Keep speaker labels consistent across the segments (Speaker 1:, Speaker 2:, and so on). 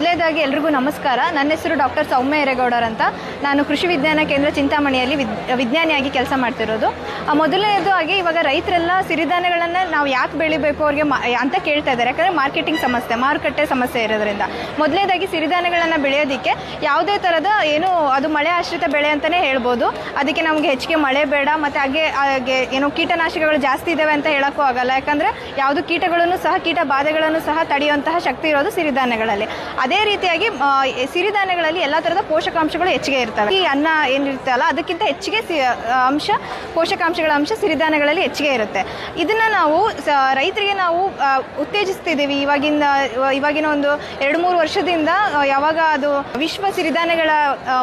Speaker 1: ಮೊದಲೇದಾಗಿ ಎಲ್ರಿಗೂ ನಮಸ್ಕಾರ. ನನ್ನ ಹೆಸರು ಡಾಕ್ಟರ್ ಸೌಮ್ಯ ಎರೇಗೌಡರ್ ಅಂತ. ನಾನು ಕೃಷಿ ವಿಜ್ಞಾನ ಕೇಂದ್ರ ಚಿಂತಾಮಣಿಯಲ್ಲಿ ವಿಜ್ಞಾನಿಯಾಗಿ ಕೆಲಸ ಮಾಡ್ತಿರೋದು. ಮೊದಲನೇದು ಆಗಿ ಇವಾಗ ರೈತರೆಲ್ಲ ಸಿರಿಧಾನ್ಯಗಳನ್ನು ನಾವು ಯಾಕೆ ಬೆಳಿಬೇಕು ಅವ್ರಿಗೆ ಅಂತ ಕೇಳ್ತಾ ಇದ್ದಾರೆ. ಯಾಕಂದರೆ ಮಾರ್ಕೆಟಿಂಗ್ ಸಮಸ್ಯೆ, ಮಾರುಕಟ್ಟೆ ಸಮಸ್ಯೆ ಇರೋದ್ರಿಂದ. ಮೊದಲನೇದಾಗಿ ಸಿರಿಧಾನ್ಯಗಳನ್ನು ಬೆಳೆಯೋದಕ್ಕೆ ಯಾವುದೇ ಥರದ ಏನು, ಅದು ಮಳೆ ಆಶ್ರಿತ ಬೆಳೆ ಅಂತಲೇ ಹೇಳ್ಬೋದು. ಅದಕ್ಕೆ ನಮಗೆ ಹೆಚ್ಚಿಗೆ ಮಳೆ ಬೇಡ, ಮತ್ತು ಹಾಗೆ ಹಾಗೆ ಏನು ಕೀಟನಾಶಕಗಳು ಜಾಸ್ತಿ ಇದ್ದಾವೆ ಅಂತ ಹೇಳೋಕ್ಕೂ ಆಗಲ್ಲ. ಯಾಕಂದರೆ ಯಾವುದು ಕೀಟಗಳನ್ನು ಸಹ ಕೀಟ ಬಾಧೆಗಳನ್ನು ಸಹ ತಡೆಯುವಂತಹ ಶಕ್ತಿ ಇರೋದು ಸಿರಿಧಾನ್ಯಗಳಲ್ಲಿ. ಅದೇ ರೀತಿಯಾಗಿ ಸಿರಿಧಾನ್ಯಗಳಲ್ಲಿ ಎಲ್ಲ ಥರದ ಪೋಷಕಾಂಶಗಳು ಹೆಚ್ಚಿಗೆ ಇರ್ತವೆ. ಈ ಅನ್ನ ಏನಿರುತ್ತಲ್ಲ ಅದಕ್ಕಿಂತ ಹೆಚ್ಚಿಗೆ ಅಂಶ, ಪೋಷಕಾಂಶಗಳ ಅಂಶ ಸಿರಿಧಾನ್ಯಗಳಲ್ಲಿ ಹೆಚ್ಚಿಗೆ ಇರುತ್ತೆ. ಇದನ್ನು ನಾವು ರೈತರಿಗೆ ನಾವು ಉತ್ತೇಜಿಸ್ತಿದ್ದೀವಿ. ಇವಾಗಿನ ಇವಾಗಿನ ಒಂದು ಎರಡು ಮೂರು ವರ್ಷದಿಂದ ಯಾವಾಗ ಅದು ವಿಶ್ವ ಸಿರಿಧಾನ್ಯಗಳ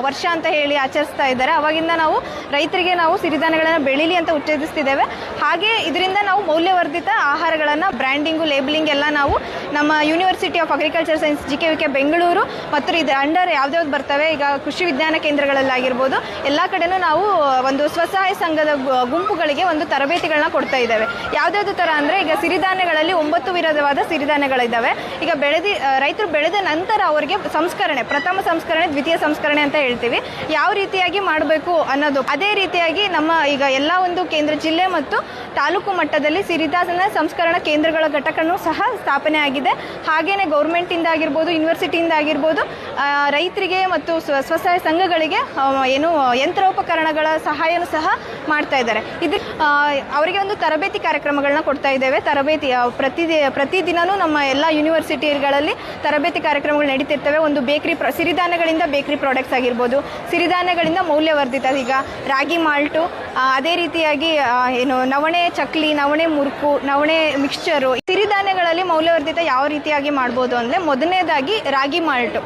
Speaker 1: ವರ್ಷ ಅಂತ ಹೇಳಿ ಆಚರಿಸ್ತಾ ಇದ್ದಾರೆ, ಅವಾಗಿಂದ ನಾವು ರೈತರಿಗೆ ನಾವು ಸಿರಿಧಾನ್ಯಗಳನ್ನು ಬೆಳೀಲಿ ಅಂತ ಉತ್ತೇಜಿಸ್ತಿದ್ದೇವೆ. ಹಾಗೆ ಇದರಿಂದ ನಾವು ಮೌಲ್ಯವರ್ಧಿತ ಆಹಾರಗಳನ್ನು, ಬ್ರ್ಯಾಂಡಿಂಗು, ಲೇಬಲಿಂಗ್ ಎಲ್ಲ ನಾವು ನಮ್ಮ university of agriculture science G K V K Bengaluru ಮತ್ತು ಇದು ಅಂಡರ್ ಯಾವ್ದ್ಯಾವ್ದು ಬರ್ತವೆ? ಈಗ ಕೃಷಿ ವಿಜ್ಞಾನ ಕೇಂದ್ರಗಳಲ್ಲಾಗಿರ್ಬೋದು, ಎಲ್ಲ ಕಡೆನೂ ನಾವು ಒಂದು ಸ್ವಸಹಾಯ ಸಂಘದ ಗುಂಪುಗಳಿಗೆ ಒಂದು ತರಬೇತಿಗಳನ್ನ ಕೊಡ್ತಾ ಇದ್ದೇವೆ. ಯಾವ್ದ್ಯಾವ್ದು ಥರ ಅಂದರೆ, ಈಗ ಸಿರಿಧಾನ್ಯಗಳಲ್ಲಿ ಒಂಬತ್ತು ವಿಧವಾದ ಸಿರಿಧಾನ್ಯಗಳಿದ್ದಾವೆ. ಈಗ ಬೆಳೆದಿ ರೈತರು ಬೆಳೆದ ನಂತರ ಅವರಿಗೆ ಸಂಸ್ಕರಣೆ, ಪ್ರಥಮ ಸಂಸ್ಕರಣೆ, ದ್ವಿತೀಯ ಸಂಸ್ಕರಣೆ ಅಂತ ಹೇಳ್ತೀವಿ. ಯಾವ ರೀತಿಯಾಗಿ ಮಾಡಬೇಕು ಅನ್ನೋದು, ಅದೇ ರೀತಿಯಾಗಿ ನಮ್ಮ ಈಗ ಎಲ್ಲ ಒಂದು ಕೇಂದ್ರ, ಜಿಲ್ಲೆ ಮತ್ತು ತಾಲೂಕು ಮಟ್ಟದಲ್ಲಿ ಸಿರಿಧಾನ್ಯ ಸಂಸ್ಕರಣಾ ಕೇಂದ್ರಗಳ ಘಟಕನೂ ಸಹ ಸ್ಥಾಪನೆ ಆಗಿದೆ ಹಾಗೇನೆ ಗೌರ್ಮೆಂಟಿಂದ ಆಗಿರ್ಬೋದು ಯೂನಿವರ್ಸಿಟಿಯಿಂದ ಆಗಿರ್ಬೋದು ರೈತರಿಗೆ ಮತ್ತು ಸ್ವ, ಸ್ವಸಹಾಯ ಸಂಘಗಳಿಗೆ ಏನು, ಯಂತ್ರೋಪಕರಣಗಳ ಸಹಾಯನೂ ಸಹ ಮಾಡ್ತಾ ಇದ್ದಾರೆ. ಇದು ಅವರಿಗೆ ಒಂದು ತರಬೇತಿ ಕಾರ್ಯಕ್ರಮಗಳನ್ನ ಕೊಡ್ತಾ ಇದ್ದೇವೆ. ತರಬೇತಿ ಪ್ರತಿ ಪ್ರತಿದಿನನೂ ನಮ್ಮ ಎಲ್ಲ ಯೂನಿವರ್ಸಿಟಿಗಳಲ್ಲಿ ತರಬೇತಿ ಕಾರ್ಯಕ್ರಮಗಳು ನಡೀತಿರ್ತವೆ. ಒಂದು ಬೇಕ್ರಿ ಪ್ರ, ಸಿರಿಧಾನ್ಯಗಳಿಂದ ಬೇಕ್ರಿ ಪ್ರಾಡಕ್ಟ್ಸ್ ಆಗಿರ್ಬೋದು, ಸಿರಿಧಾನ್ಯಗಳಿಂದ ಮೌಲ್ಯವರ್ಧಿತ ಈಗ ರಾಗಿ ಮಾಲ್ಟು ಅದೇ ರೀತಿಯಾಗಿ ಏನು, ನವಣೆ ಚಕ್ಲಿ, ನವಣೆ ಮುರುಕು, ನವಣೆ ಮಿಕ್ಸ್ಚರು ಸಿರಿಧಾನ್ಯಗಳಲ್ಲಿ ಮೌಲ್ಯವರ್ಧಿತ ಯಾವ ರೀತಿಯಾಗಿ ಮಾಡ್ಬೋದು ಅಂದರೆ ಮೊದಲನೇದಾಗಿ ರಾಗಿ ಮಾಲ್ಟು.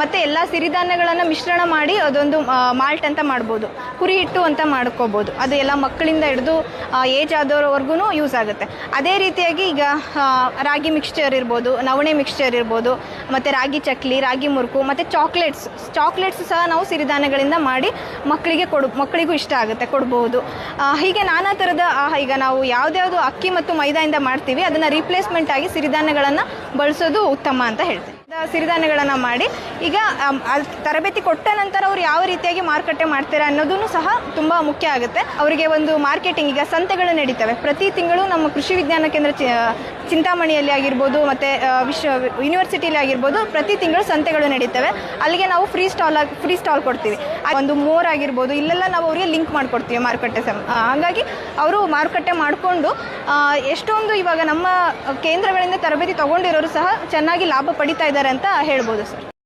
Speaker 1: ಮತ್ತು ಎಲ್ಲ ಸಿರಿಧಾನ್ಯಗಳನ್ನು ಮಿಶ್ರಣ ಮಾಡಿ ಅದೊಂದು ಮಾಲ್ಟ್ ಅಂತ ಮಾಡ್ಬೋದು. ಕುರಿ ಹಿಟ್ಟು ಅಂತ ಮಾಡ್ಕೋಬೋದು. ಅದು ಎಲ್ಲ ಮಕ್ಕಳಿಂದ ಹಿಡಿದು ಏಜ್ ಆದವ್ರವರೆಗೂ ಯೂಸ್ ಆಗುತ್ತೆ. ಅದೇ ರೀತಿಯಾಗಿ ಈಗ ರಾಗಿ ಮಿಕ್ಸ್ಚರ್ ಇರ್ಬೋದು, ನವಣೆ ಮಿಕ್ಸ್ಚರ್ ಇರ್ಬೋದು, ಮತ್ತು ರಾಗಿ ಚಕ್ಲಿ, ರಾಗಿ ಮುರುಕು, ಮತ್ತು ಚಾಕ್ಲೇಟ್ಸ್ ಚಾಕ್ಲೇಟ್ಸ್ ಸಹ ನಾವು ಸಿರಿಧಾನ್ಯಗಳಿಂದ ಮಾಡಿ ಮಕ್ಕಳಿಗೆ ಕೊಡು, ಮಕ್ಕಳಿಗೂ ಇಷ್ಟ ಆಗುತ್ತೆ, ಕೊಡ್ಬೋದು. ಹೀಗೆ ನಾನಾ ಥರದ ಈಗ ನಾವು ಯಾವುದ್ಯಾವುದು ಅಕ್ಕಿ ಮತ್ತು ಮೈದಾಯಿಂದ ಮಾಡ್ತೀವಿ, ಅದನ್ನು ರೀಪ್ಲೇಸ್ಮೆಂಟ್ ಆಗಿ ಸಿರಿಧಾನ್ಯಗಳನ್ನು ಬಳಸೋದು ಉತ್ತಮ ಅಂತ ಹೇಳ್ತೀನಿ. ಸಿರಿಧಾನ್ಯಗಳನ್ನು ಮಾಡಿ, ಈಗ ತರಬೇತಿ ಕೊಟ್ಟ ನಂತರ ಅವ್ರು ಯಾವ ರೀತಿಯಾಗಿ ಮಾರುಕಟ್ಟೆ ಮಾಡ್ತಾರೆ ಅನ್ನೋದನ್ನು ಸಹ ತುಂಬ ಮುಖ್ಯ ಆಗುತ್ತೆ. ಅವರಿಗೆ ಒಂದು ಮಾರ್ಕೆಟಿಂಗ್, ಈಗ ಸಂತೆಗಳು ನಡೀತವೆ. ಪ್ರತಿ ತಿಂಗಳು ನಮ್ಮ ಕೃಷಿ ವಿಜ್ಞಾನ ಕೇಂದ್ರ ಚಿಂತಾಮಣಿಯಲ್ಲಿ ಆಗಿರ್ಬೋದು, ಮತ್ತು ವಿಶ್ವ ಯೂನಿವರ್ಸಿಟಿಯಲ್ಲಿ ಆಗಿರ್ಬೋದು, ಪ್ರತಿ ತಿಂಗಳು ಸಂತೆಗಳು ನಡೀತವೆ. ಅಲ್ಲಿಗೆ ನಾವು ಫ್ರೀ ಸ್ಟಾಲ್ ಫ್ರೀ ಸ್ಟಾಲ್ ಕೊಡ್ತೀವಿ. ಒಂದು ಮೋರ್ ಆಗಿರ್ಬೋದು, ಇಲ್ಲೆಲ್ಲ ನಾವು ಅವರಿಗೆ ಲಿಂಕ್ ಮಾಡಿಕೊಡ್ತೀವಿ ಮಾರುಕಟ್ಟೆ ಸಮ ಹಾಗಾಗಿ ಅವರು ಮಾರುಕಟ್ಟೆ ಮಾಡಿಕೊಂಡು ಎಷ್ಟೊಂದು ಇವಾಗ ನಮ್ಮ ಕೇಂದ್ರಗಳಿಂದ ತರಬೇತಿ ತಗೊಂಡಿರೋರು ಸಹ ಚೆನ್ನಾಗಿ ಲಾಭ ಪಡಿತಾ ಇದ್ದಾರೆ ಅಂತ ಹೇಳ್ಬೋದು ಸರ್.